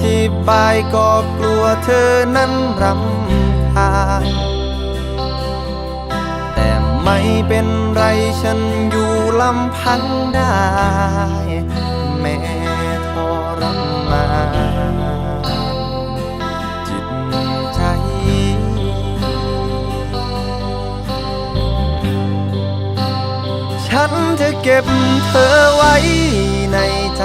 ธิบายก็กลัวเธอนั้นรำคาญแต่ไม่เป็นไรฉันอยู่ลำพังได้ แม้ทรมานจิตใจ ฉันจะเก็บเธอไว้ในใจ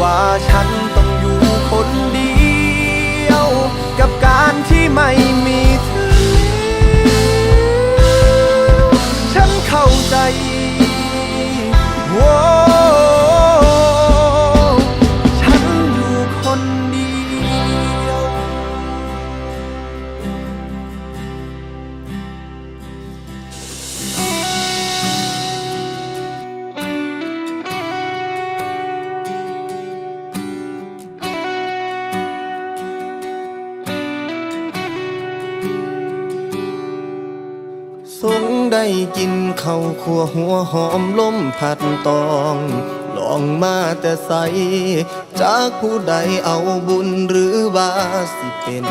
ว่าฉัน กินข้าวขัวหัวหอมล้มผัดตอง ลองมาแต่ใส จากผู้ใดเอาบุญหรือวาสิเป็น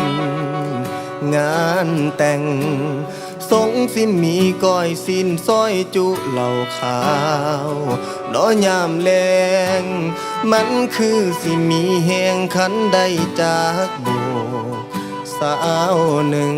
งานแต่งทรงสิมีก้อยสินซอยจุเหล่าขาวน้อยามแลงมันคือสิมีแหงขันได้จากโบกสาวหนึ่ง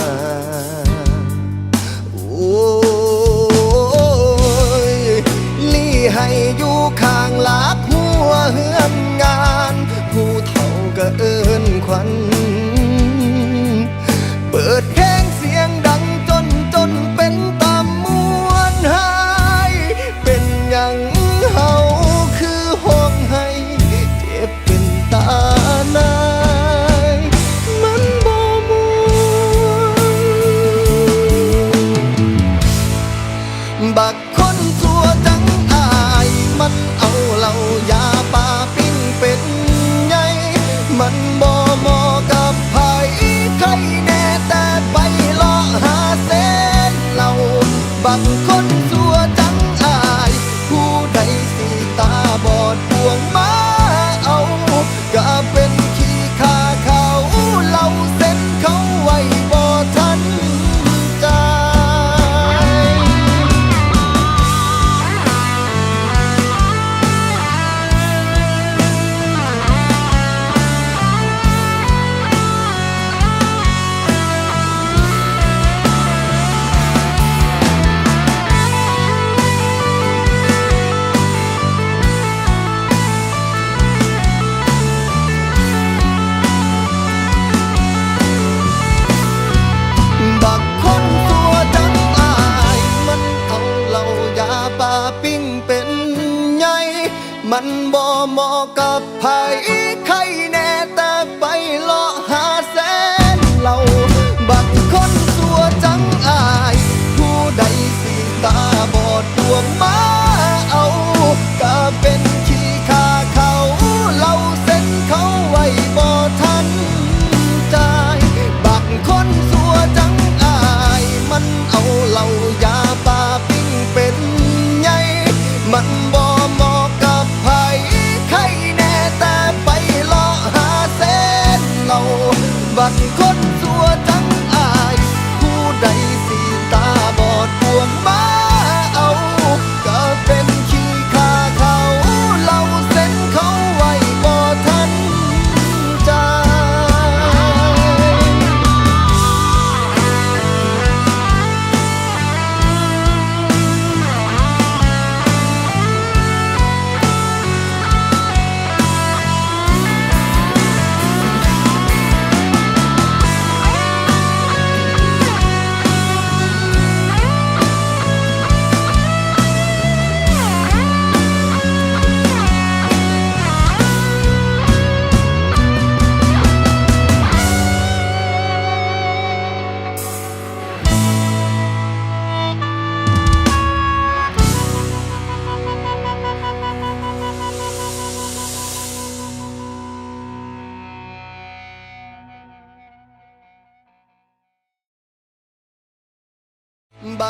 ให้อยู่ข้างหลักหัวเฮือนงาน ผู้เฒ่าก็เอินขวัญเปิดเพลงเสียงดังจนจนเป็นตามวนหาย เป็นหยังเฮาคือห้องให้เจ็บเป็นตานายมันบ่มวนบักคนสัวจัง อ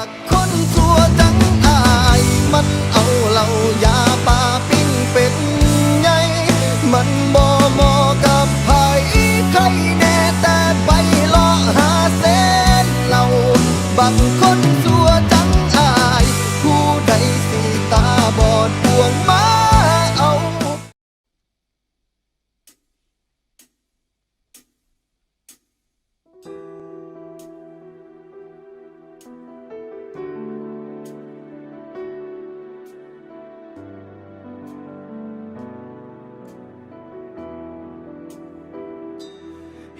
บั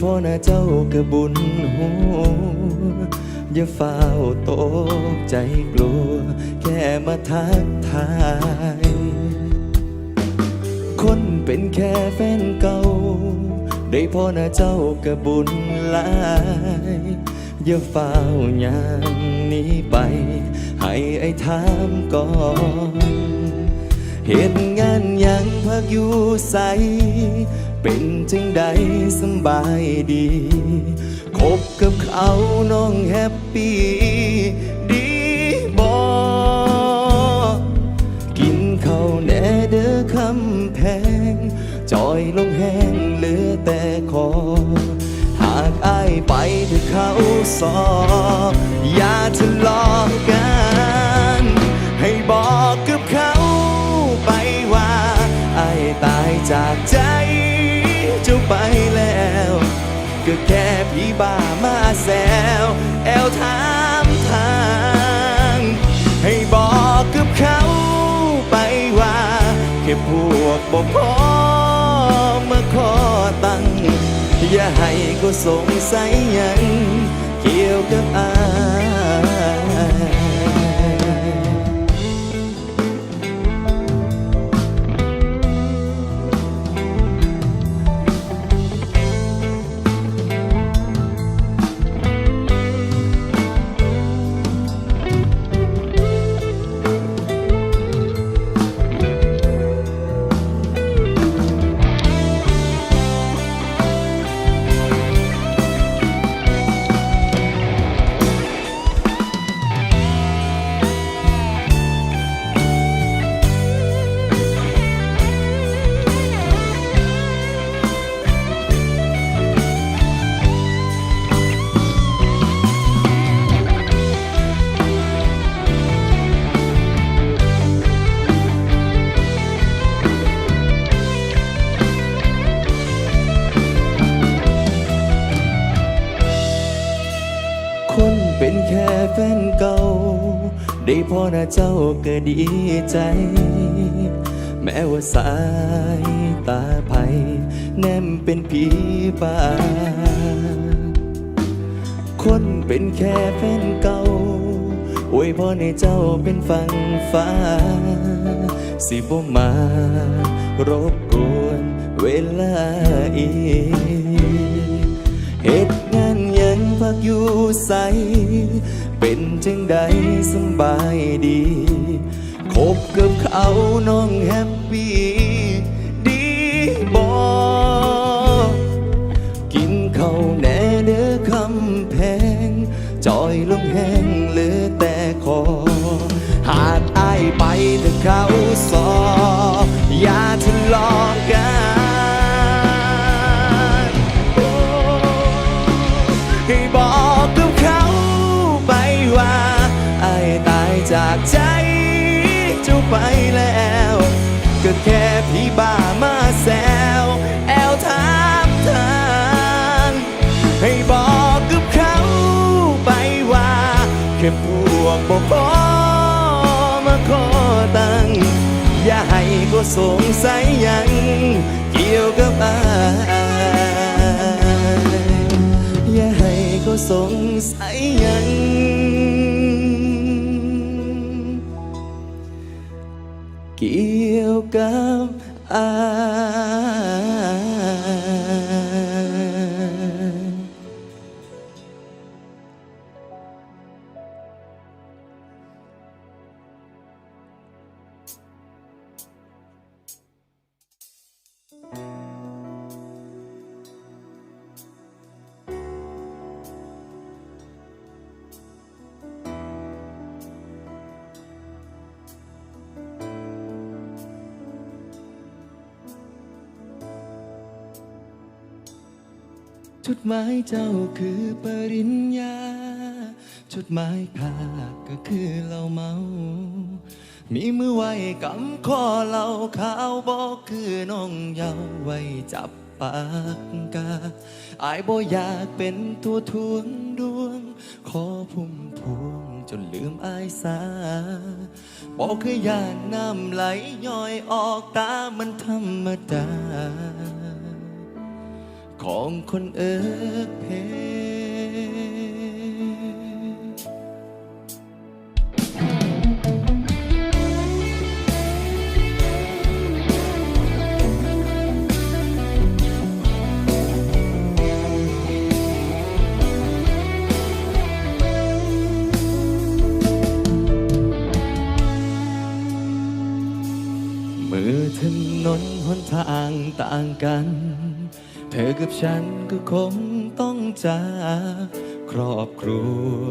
พอหน้าเจ้ากระบุญหัวอย่าเฝ้าตกใจกลัว แค่มาทักทาย คนเป็นแค่แฟนเก่า ได้พอหน้าเจ้ากระบุญหลายอย่าเฝ้าอย่างนี้ไป ให้ไอ้ถามก่อนเหตุงานยังพักอยู่ใส เป็นจึงใดสบายดี คบกับเขาน้องแฮปปี้ดีบอกินข้าวแน่เด้อคำแพง จอยลงแห้งเหลือแต่คอ หากอายไปเธอเขาสอ อย่าทะเลาะกัน ให้บอกกับเขาไปว่า ไอายตายจากใจ ก็แค่พี่บ้ามาแซวแอลถามทาง ให้บอกกับเขาไปว่า แค่พวกบ่พอมาขอตังค์อย่าให้ก็สงสัยยัง เกี่ยวกับอา แค่แฟนเก่า ได้พอหน้าเจ้าก็ดีใจ แม้ว่าสายตาไผแนมเป็นผีบ้าคนเป็นแค่แฟนเก่าอวยพรให้เจ้าเป็นฝั่งฟ้า สิบ่มารบกวนเวลาอีกเหตุ ใส เป็นจังใดสบายดี คบกับเขาน้องแฮปปี้ดีบอกินเขาแน่เด้อคำแพง จอยลงแห้งเหลือแต่คอ หากอายไปเธอเขาสอ อย่าให้ก็สงสัยยังเกี่ยวกับอายอย่าให้ก็สงสัยยังเกี่ยวกับ จุดหมายเจ้าคือปริญญาจุดหมายข้าก็คือเราเมา มีมือไว้กำคอเราขาวบอกคือน้องเยาว์ไว้จับปากกาอายบ่อยากเป็นตัวทวงดวง ขอพุ่มพวงจนลืมอายสาบอกคือยานน้ำไหลย้อยออกตามันธรรมดา ของคนเอิกเพมือถนนหนทางต่างกัน ธอกับฉันก็คงต้องจากครอบครัว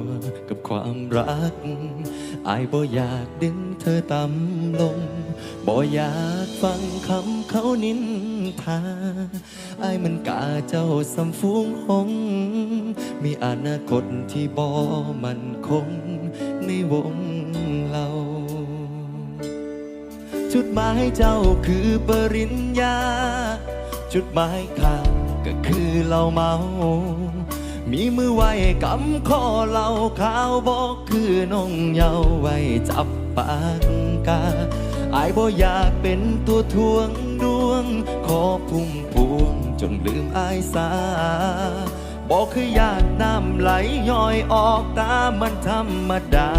กับความรัก อายบ่อยากดึงเธอต่ำลง บ่อยากฟังคำเขานินทา อายมันกาเจ้าสำฟูงหง มีอนาคตที่บ่มันคงในวงเราจุดหมายเจ้าคือปริญญา จุดหมายขา ก็คือเราเมา มีมือไว้กำคอเราขาวบอกคือน้องเยาวไว้จับปากกาอายบ่อยากเป็นตัวทวงดวง ขอพุ่มพวงจนลืมอายสาบอกคืออยากน้ำไหลย้อยออกตามันธรรมดา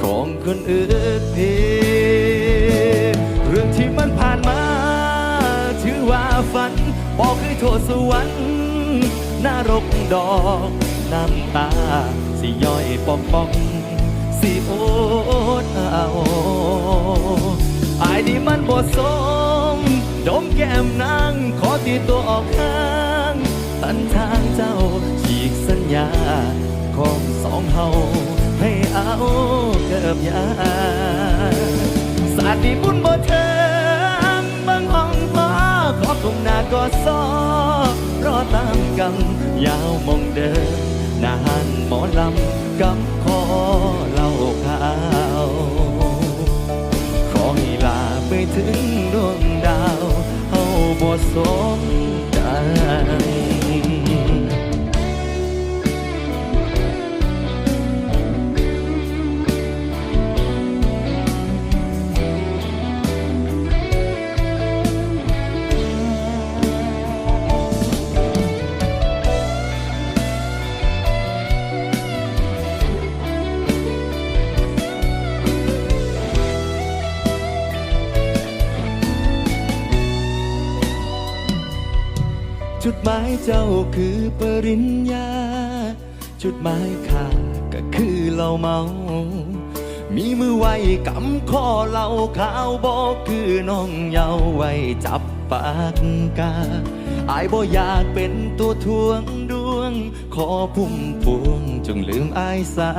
ของคนอื่นเพเรื่องที่มัน ฝันบอกเคยโทษสวรรค์นรกดอกน้ำตา สิย่อยปอกปอกสิโอดเอาอายนี่มันบทสม ดมแก้มนางขอตีตัวออกข้างตันทางเจ้าฉีกสัญญา ของสองเฮาให้เอาเกือบยาสาดดีบุญบ่เทิงบางห้องพ่อ ทุ่งหน้าก็ซ้อรอตามกำยาวมองเดินนานหมอลำกำคอเล่าข่าวขอให้ลาไปถึงดวงดาวเฮาบ่สม คือปริญญา จุดหมายข้าก็คือเราเมา มีมือไว้กำคอเราขาวบอกคือน้องเยาว์ไว้จับปากกาอายบ่อยากเป็นตัวทวงดวง ขอพุ่มพวงจงลืมอายสา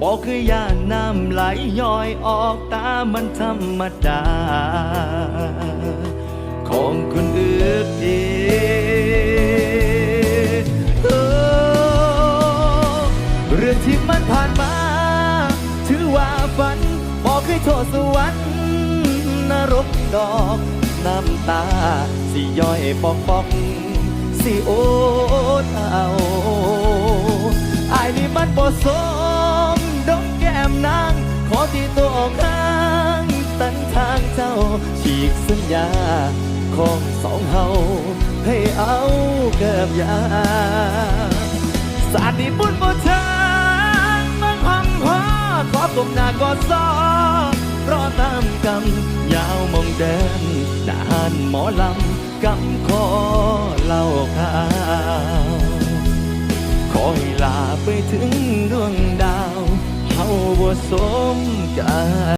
บอกคือย่านน้ำไหลย้อยออกตามันธรรมดา ของคนอื่นเอ ที่มันผ่านมา ถือว่าฝันบอกเคยโทษสวรรค์นรกดอกน้ำตา สิย่อยปอกปอกสิโอดเอาอายนี่มันบ่สมดมแก้มนาง ขอที่ตัวออกข้างตันทางเจ้า ฉีกสัญญา ของสองเฮาให้เอาเกือบยาสาดนี้บุญบ่เชิงมันพังพอ ขอก้มหน้ากอดซอรอตามกำยาวมองเดินด่านหมอลำกำคอเล่าข่าวขอให้ลาไปถึงดวงดาวเฮาบ่สมกัน